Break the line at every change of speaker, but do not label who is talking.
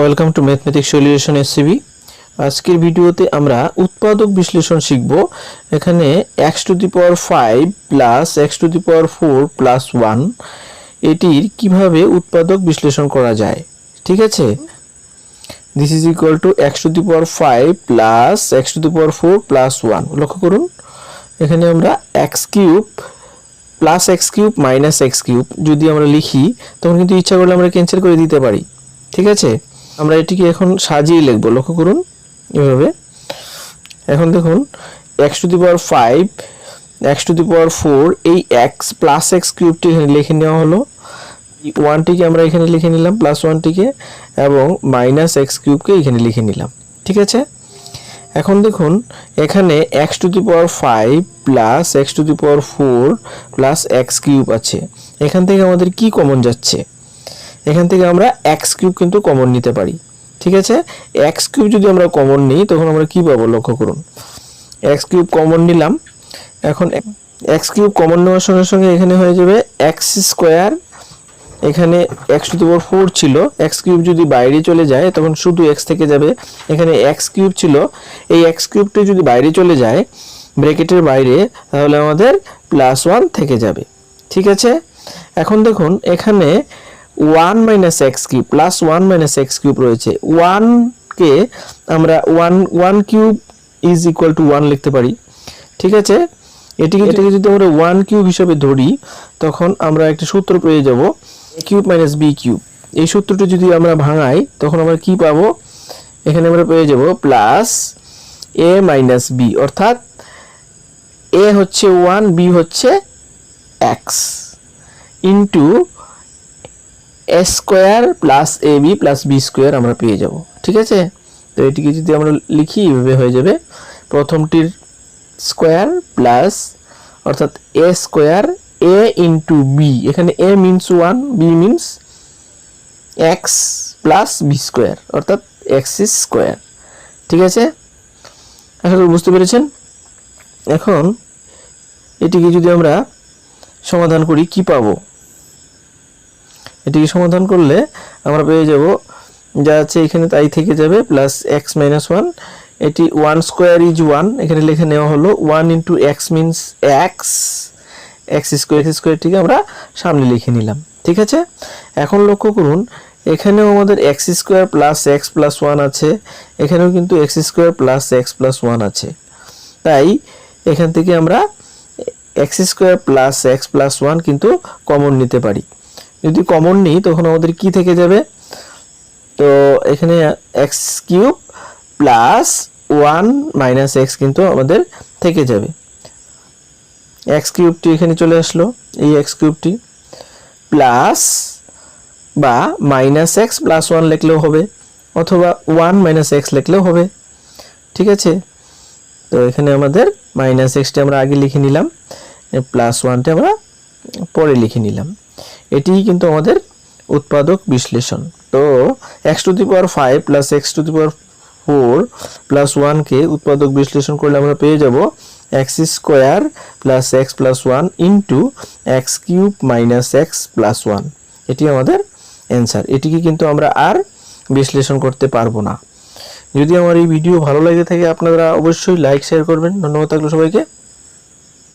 Welcome to mathematics solution SCB. আজকের ভিডিওতে আমরা উৎপাদক বিশ্লেষণ শিখব। এখানে x to the power five plus x to the power four plus one এটির কীভাবে উৎপাদক বিশ্লেষণ করা যায়, ঠিক আছে? This is equal to x to the power five plus x to the power four plus one লক্ষ্য করুন, এখানে আমরা x cube plus x cube minus x cube যদি আমরা লিখি, তখন কিন্তু ইচ্ছা করলে আমরা ক্যান্সেল করে দিতে পারি, ঠিক আছে? আমরা এটিকে এখন সাজিয়ে লিখব, লক্ষ্য করুন এভাবে। এখন দেখুন x to the power five x to the power four এই এক্স প্লাস এক্স কিউবটি এখানে লিখে নেওয়া হলো। ওয়ানটিকে আমরা এখানে লিখে নিলাম প্লাস ওয়ানটিকে এবং মাইনাস এক্স কিউবকে এখানে লিখে নিলাম। ঠিক আছে? এখন দেখুন, এখানে x to the power five plus x to the power four plus x cube আছে। এখান থেকে আমাদের কি কমন যাচ্ছে? এখান থেকে আমরা এক্স কিউব কিন্তু কমন নিতে পারি। ঠিক আছে? এক্স কিউব যদি আমরা কমন নিই, তখন আমরা কি পাবো লক্ষ্য করুন? এক্স কিউব কমন নিলাম। এখন এক্স কিউব কমন নেওয়ার সঙ্গে সঙ্গে এখানে হয়ে যাবে এক্স স্কোয়ার এখানে এক্স টু পাওয়ার ফোর ছিল। এক্স কিউব যদি বাইরে চলে যায়, তখন শুধু এক্স থেকে যাবে। এখানে এক্স কিউব ছিল। এই এক্স কিউবটি যদি বাইরে চলে যায়, ব্র্যাকেটের বাইরে, তাহলে আমাদের প্লাস ওয়ান থেকে যাবে। ঠিক আছে? এখন দেখুন, এখানে one minus x cube plus one minus x cube রয়েছে। ওয়ানকে আমরা one one cube is equal to one লিখতে পারি। ঠিক আছে? এটিকে এটিকে যদি আমরা ওয়ান কিউব হিসাবে ধরি তখন আমরা একটা সূত্র পেয়ে যাব কিউব মাইনাস বি কিউব এই সূত্রটি যদি আমরা ভাঙাই তখন আমরা কি পাবো? এখানে আমরা পেয়ে যাব প্লাস এ মাইনাস বি অর্থাৎ এ হচ্ছে ওয়ান বি হচ্ছে x into A square plus A B plus B square আমরা পেয়ে যাব, ঠিক আছে? তো এটিকে যদি আমরা লিখি, এভাবে হয়ে যাবে। প্রথমটির স্কোয়ার প্লাস, অর্থাৎ a square a into b, এখানে a means one b means x plus b square, অর্থাৎ এক্স স্কোয়ার, ঠিক আছে? করি বুঝতে পেরেছেন? এখন এটিকে যদি আমরা সমাধান করি, কি পাবো? এটিকে সমাধান করলে আমরা পেয়ে যাব। যা আছে এখানে তাই থেকে যাবে প্লাস এক্স মাইনাস ওয়ান এটি ওয়ান স্কোয়ার ইজ ওয়ান এখানে লিখে নেওয়া হলো one into x means x x square x স্কোয়ারটিকে আমরা সামনে লিখে নিলাম। ঠিক আছে? এখন লক্ষ্য করুন, এখানেও আমাদের x square plus x plus one আছে। এখানেও কিন্তু x square plus x plus one আছে। তাই এখান থেকে আমরা x square plus x plus one কিন্তু কমন নিতে পারি। যদি কমন নিই, তখন আমাদের কি থেকে যাবে? তো এখানে x cube plus one minus x কিন্তু আমাদের থেকে যাবে। এক্স কিউবটি এখানে চলে আসলো, এই এক্স কিউবটি প্লাস বা মাইনাস এক্স প্লাস ওয়ান লিখলেও হবে, অথবা ওয়ান মাইনাস এক্স লিখলেও হবে। ঠিক আছে? তো এখানে আমাদের মাইনাস এক্সটি আমরা আগে লিখে নিলাম প্লাস ওয়ানটি আমরা পরে লিখে নিলাম। এটিই কিন্তু আমাদের উৎপাদক বিশ্লেষণ। তো x to the power five plus x to the power four plus ওয়ানকে উৎপাদক বিশ্লেষণ করলে আমরা পেয়ে যাব x square plus x plus one into x cube minus x plus one এটি আমাদের অ্যান্সার এটিকে কিন্তু আমরা আর বিশ্লেষণ করতে পারব না। যদি আমার এই ভিডিও ভালো লাগে থাকে আপনারা অবশ্যই লাইক শেয়ার করবেন। ধন্যবাদ থাকল সবাইকে।